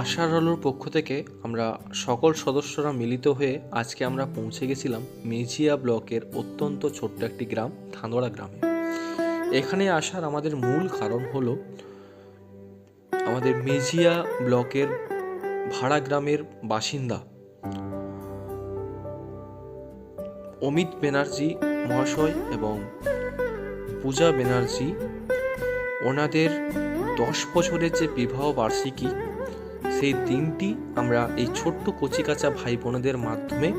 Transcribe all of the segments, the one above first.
আশার আলোর পক্ষ থেকে আমরা সকল সদস্যরা মিলিত হয়ে আজকে আমরা পৌঁছে গেছিলাম মেজিয়া ব্লকের অত্যন্ত ছোট্ট একটি গ্রাম, থান্দড়া গ্রামে। এখানে আসার আমাদের মূল কারণ হলো আমাদের মেজিয়া ব্লকের ভাড়া গ্রামের বাসিন্দা অমিত ব্যানার্জি মহাশয় এবং পূজা ব্যানার্জি, ওনাদের দশ বছরের যে বিবাহ বার্ষিকী সেই দিনটি আমরা এই ছোট্ট কচিকাচা ভাই বোনেদের মাধ্যমে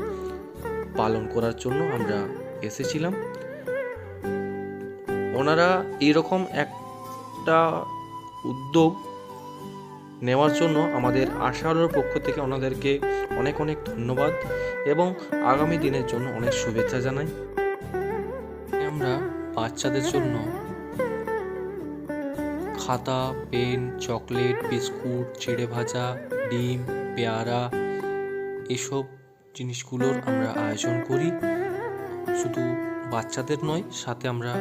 পালন করার জন্য আমরা এসেছিলাম। ওনারা এরকম একটা উদ্যোগ নেওয়ার জন্য আমাদের আশালোর পক্ষ থেকে ওনাদেরকে অনেক অনেক ধন্যবাদ এবং আগামী দিনের জন্য অনেক শুভেচ্ছা জানাই। আমরা বাচ্চাদের জন্য খাতা, পেন, চকলেট, বিস্কুট, চিড়ে ভাজা, ডিম, পেয়ারা, এসব জিনিসগুলোর আমরা আয়োজন করি। শুধু বাচ্চাদের নয়, সাথে আমরা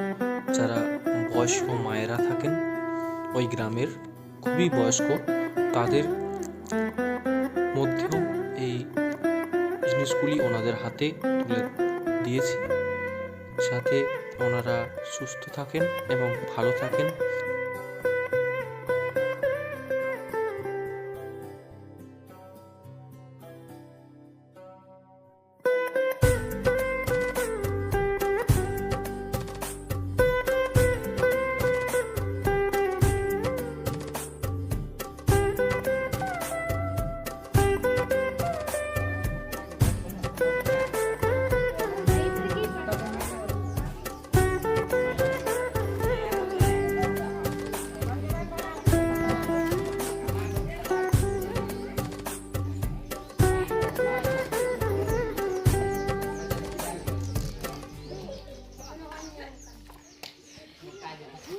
যারা বয়স্ক মায়েরা থাকেন, ওই গ্রামের খুবই বয়স্ক, তাদের মধ্যেও এই জিনিসগুলি ওনাদের হাতে তুলে দিয়েছি। সাথে ওনারা সুস্থ থাকেন এবং ভালো থাকেন।